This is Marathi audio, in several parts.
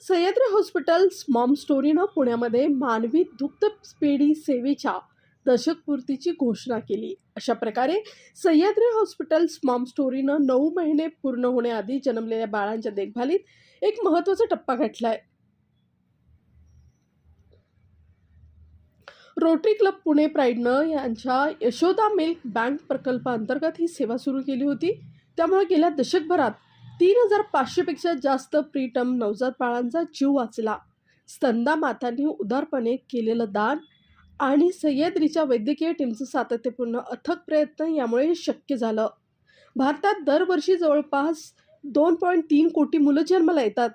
सह्याद्री हॉस्पिटल्स मॉम स्टोरीनं पुण्यामध्ये मानवी दुग्ध पेढी सेवेच्या दशकपूर्तीची घोषणा केली. अशा प्रकारे सह्याद्री हॉस्पिटल्स मॉम स्टोरीनं नऊ महिने पूर्ण होण्याआधी जन्मलेल्या बाळांच्या देखभालीत एक महत्त्वाचा टप्पा गाठलाय रोटरी क्लब पुणे प्राईडनं यांच्या यशोदा मिल्क बँक प्रकल्पाअंतर्गत ही सेवा सुरू केली होती. त्यामुळे गेल्या दशकभरात तीन हजार पाचशेपेक्षा जास्त प्रीटम नवजात बाळांचा जीव वाचला. स्तंदा मातांनी उदारपणे केलेलं दान आणि सह्याद्रीच्या वैद्यकीय टीमचं सातत्यपूर्ण अथक प्रयत्न यामुळे शक्य झालं. भारतात दरवर्षी जवळपास दोन पॉईंट तीन कोटी मुलं जन्माला येतात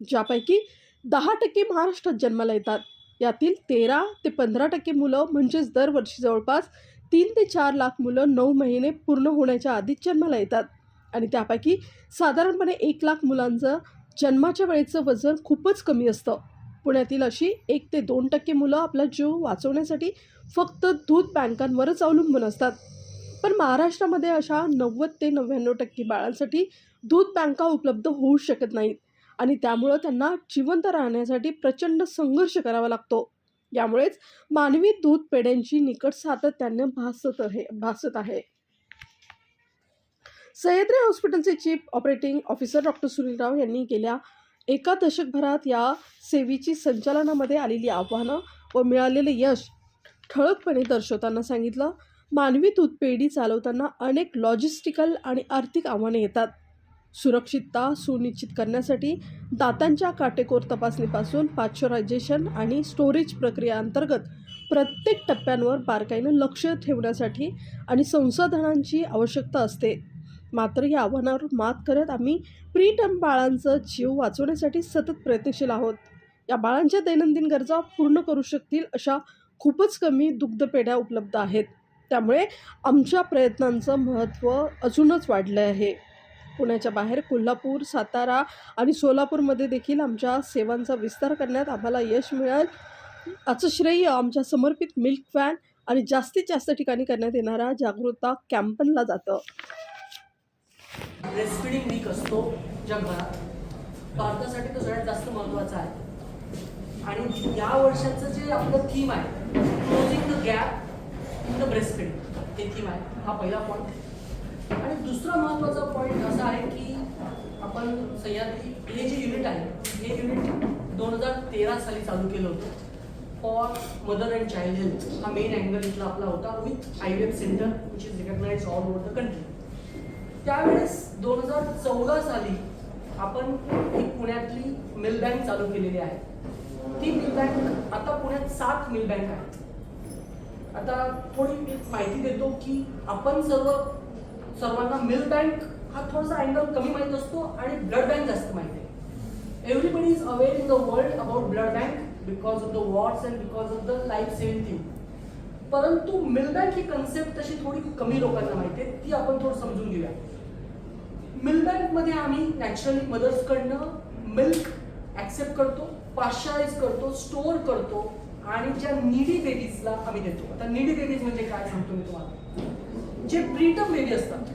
ज्यापैकी दहा टक्के महाराष्ट्रात जन्माला येतात. यातील तेरा ते पंधरा टक्के मुलं म्हणजेच दरवर्षी जवळपास तीन ते चार लाख मुलं नऊ महिने पूर्ण होण्याच्या आधीच जन्माला येतात. आणि त्यापैकी साधारणपणे एक लाख मुलांचं जन्माच्या वेळेचं वजन खूपच कमी असतं. पुण्यातील अशी एक ते दोन टक्के मुलं आपला जीव वाचवण्यासाठी फक्त दूध बँकांवरच अवलंबून असतात. पण महाराष्ट्रामध्ये अशा नव्वद ते नव्याण्णव टक्के बाळांसाठी दूध बँका उपलब्ध होऊ शकत नाहीत आणि त्यामुळं त्यांना जिवंत राहण्यासाठी प्रचंड संघर्ष करावा लागतो. यामुळेच मानवी दूध पेढ्यांची निकट सातत्याने भासत आहे भासत आहे. सह्याद्री हॉस्पिटलचे chief operating officer doctor Sunil Rao यांनी गेल्या एका दशकभरात या सेवेची संचालनामध्ये आलेली आव्हानं व मिळालेले यश ठळकपणे दर्शवताना सांगितलं. मानवी दूधपेढी चालवताना अनेक लॉजिस्टिकल आणि आर्थिक आव्हाने येतात. सुरक्षितता सुनिश्चित करण्यासाठी दातांच्या काटेकोर तपासणीपासून पाश्चरायझेशन आणि स्टोरेज प्रक्रियाअंतर्गत प्रत्येक टप्प्यांवर बारकाईनं लक्ष ठेवण्यासाठी आणि संसाधनांची आवश्यकता असते. मात्र या आव्हानावर मात करत आम्ही प्रीटम बाळांचं जीव वाचवण्यासाठी सतत प्रयत्नशील आहोत. या बाळांच्या दैनंदिन गरजा पूर्ण करू शकतील अशा खूपच कमी दुग्धपेढ्या उपलब्ध आहेत. त्यामुळे आमच्या प्रयत्नांचं महत्त्व अजूनच वाढलं आहे. पुण्याच्या बाहेर कोल्हापूर सातारा आणि सोलापूरमध्ये देखील आमच्या सेवांचा विस्तार करण्यात आम्हाला यश मिळेल. याचं श्रेय आमच्या समर्पित मिल्क व्हॅन आणि जास्तीत जास्त ठिकाणी करण्यात येणाऱ्या जागरूकता कॅम्पनला जातं. ब्रेस्टफिडिंग वीक असतो जगभरात. भारतासाठी तो सगळ्यात जास्त महत्त्वाचा आहे. आणि या वर्षाचं जे आपलं थीम आहे closing the gap in the breastfeeding हे थीम आहे. हा पहिला पॉईंट आणि दुसरा महत्त्वाचा पॉईंट असा आहे की आपण सह्याद्री हे जे युनिट आहे हे युनिट दोन हजार तेरा साली चालू केलं होतं. For mother and child health हा मेन अँगल इथला आपला होता. With I F centre which is recognise all over the country त्यावेळेस दोन हजार चौदा साली आपण ही पुण्यातली मिल बँक चालू केलेली आहे. ती मिल बँक आता पुण्यात सात मिल बँक आहेत. आता थोडी माहिती देतो की आपण सर्व सर्वांना मिल बँक हा थोडासा अँगल कमी माहीत असतो आणि ब्लड बँक जास्त माहिती आहे. Everybody is aware in the world about blood bank because of the wards and because of the life saving thing परंतु मिलबँक ही कन्सेप्ट तशी थोडी कमी लोकांना माहिती आहे ती आपण थोडं समजून घेऊया. मिलबँकमध्ये आम्ही नॅचरली मदर्सकडनं मिल्क ॲक्सेप्ट करतो पाश्चराईज करतो स्टोअर करतो आणि ज्या निडी बेबीजला आम्ही देतो. आता निडी बेबीज म्हणजे काय सांगतो मी तुम्हाला. जे प्रीटम बेबी असतात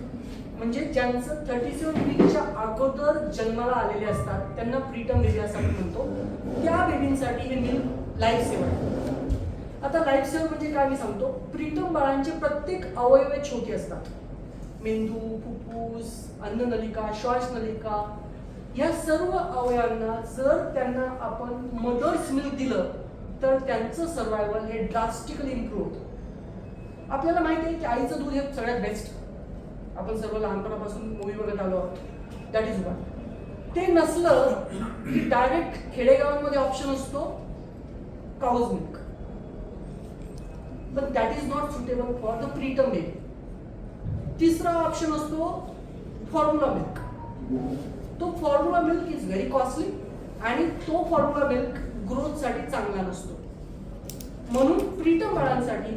म्हणजे ज्यांचं थर्टी सेवन वीकच्या अगोदर जन्माला आलेले असतात त्यांना प्रीटम बेबी असं आपण म्हणतो. त्या बेबींसाठी हे मिल्क लाईफ सेवर आता लाईफ सेल म्हणजे काय मी सांगतो? प्रीतम बाळांचे प्रत्येक अवयवे छोटे असतात. मेंदू फुफ्फुस अन्ननलिका श्वासनलिका या सर्व अवयवांना जर त्यांना आपण मदर्स मिल्क दिलं तर त्यांचं सर्वायवल हे ड्रास्टिकली इम्प्रूव्ह होतं. आपल्याला माहिती आहे की आईचं दूध हे सगळ्यात बेस्ट आपण सर्व लहानपणापासून मूवी बघत आलो आहोत. दॅट इज वन ते नसलं की डायरेक्ट खेडेगावांमध्ये ऑप्शन असतो काउज मिल्क पण that is not suitable for the preterm milk तिसरा ऑप्शन असतो फॉर्म्युला मिल्क तो formula milk is very costly आणि तो फॉर्म्युला मिल्क ग्रोथसाठी चांगला नसतो. म्हणून प्रीटम बाळांसाठी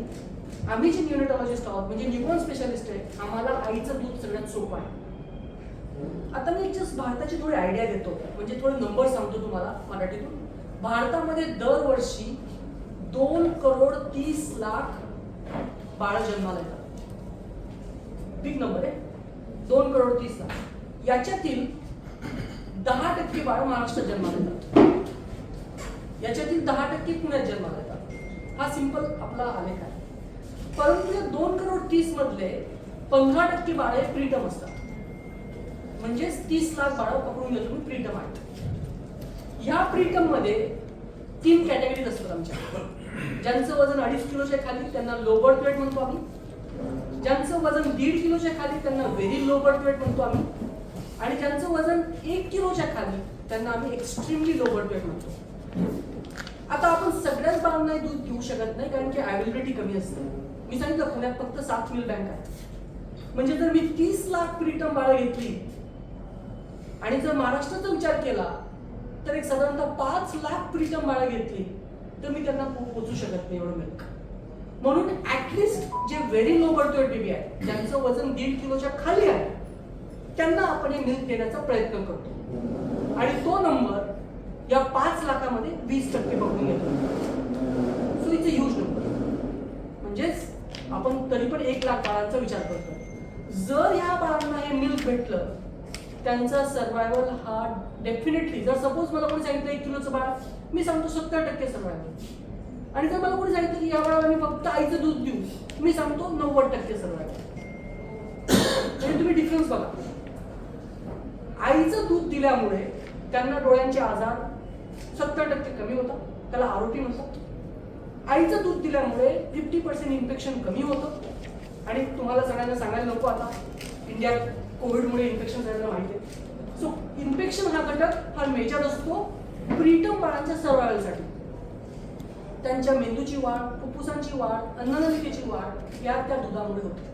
आम्ही जे न्यूनेटॉलॉजिस्ट आहोत म्हणजे न्यूबॉर्न स्पेशालिस्ट आहे आम्हाला आईचं दूध सगळ्यात सोपं आहे. आता मी जस्ट भारताची थोडी आयडिया देतो. म्हणजे थोडे नंबर सांगतो तुम्हाला मराठीतून. भारतामध्ये दरवर्षी दोन करोड तीस लाख बाळ जन्माला येतात. बिग नंबर आहे. दोन करोड तीस लाख. याच्यातील दहा टक्के बाळ महाराष्ट्रात जन्माला येतात. याच्यातील दहा टक्के पुण्यात जन्माला येतात. हा सिंपल आपला आलेख आहे. परंतु या दोन करोड तीस मधले पंधरा टक्के बाळे प्रीटम असतात. म्हणजेच तीस लाख बाळ पकडून घेतो प्रीटम आहेत. ह्या प्रीटममध्ये तीन कॅटेगरीज असतात आमच्या ज्यांचं वजन अडीच किलोच्या खाली त्यांना लो प्लेट वेट म्हणतो आम्ही. ज्यांचं वजन दीड किलोच्या खाली त्यांना व्हेरी लो प्लेट वेट म्हणतो आम्ही. आणि ज्यांचं वजन एक किलोच्या खाली त्यांना आम्ही एक्स्ट्रीमली लो प्लेट वेट म्हणतो. आता आपण सगळ्याच बाळांना दूध देऊ शकत नाही कारण की अवेलेबिलिटी कमी असते. मी सांगितलं पुण्यात फक्त सात मिल बँक आहे. म्हणजे जर मी तीस लाख प्रीटम बाळं घेतली आणि जर महाराष्ट्राचा विचार केला तर एक साधारणतः पाच लाख प्रीतम बाळं घेतली तर मी त्यांना पोचू शकत नाही एवढं मिल्क. म्हणून ऍटलिस्ट जे व्हेरी लो करतोय बेबी आहे ज्यांचं वजन दीड किलोच्या खाली आहे त्यांना आपण हे मिल्क देण्याचा प्रयत्न करतो. आणि तो नंबर या पाच लाखामध्ये वीस टक्के बघून घेतो. So it's a huge number म्हणजेच आपण तरी पण एक लाख बाळांचा विचार करतो जर ह्या बाळांना हे मिल्क भेटलं त्यांचा सर्वायवल हा डेफिनेटली जर सपोज मला कोणी सांगितलं एक किलोचं बाळ मी सांगतो सत्तर टक्के सर्वायवल आणि जर मला कोणी सांगितलं की या बाळाला मी फक्त आईचं दूध देऊ मी सांगतो नव्वद टक्के सर्वायवल म्हणजे तुम्ही डिफरन्स बघा. आईचं दूध दिल्यामुळे त्यांना डोळ्यांचे आजार सत्तर टक्के कमी होतात त्याला आरोपी म्हणतात आईचं दूध दिल्यामुळे फिफ्टी पर्सेंट इन्फेक्शन कमी होतं. आणि तुम्हाला सगळ्यांना सांगायला नको आता इंडियात कोविडमुळे इन्फेक्शन झालेलं माहिती आहे. सो इन्फेक्शन हा घटक हा मेजर असतो प्रीटम बाळांच्या सर्वायवलसाठी त्यांच्या मेंदूची वाढ फुफ्फुसांची वाढ अन्ननलिकेची वाढ या त्या दुधामुळे होते.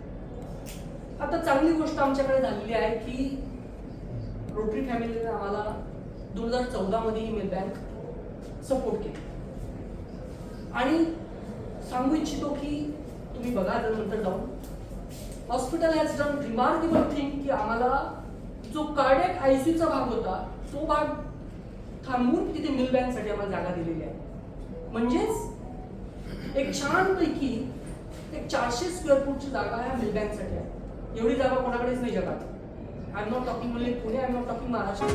आता चांगली गोष्ट आमच्याकडे झालेली आहे की रोटरी फॅमिलीने आम्हाला दोन हजार चौदामध्ये ही मिल बँक सपोर्ट केली. आणि सांगू इच्छितो की तुम्ही बघा जर नंतर जाऊन. Hospital has done remarkable thing की आम्हाला जो कार्डियक आयसीयूचा भाग होता तो भाग थांबवून तिथे मिल बँकसाठी आम्हाला जागा दिलेली आहे. म्हणजेच एक छानपैकी एक चारशे स्क्वेअर फूटची जागा ह्या मिल बँकसाठी आहे. एवढी जागा कोणाकडेच नाही जगात. आय एम नॉट टॉकिंग म्हणजे Pune I am not talking Maharashtra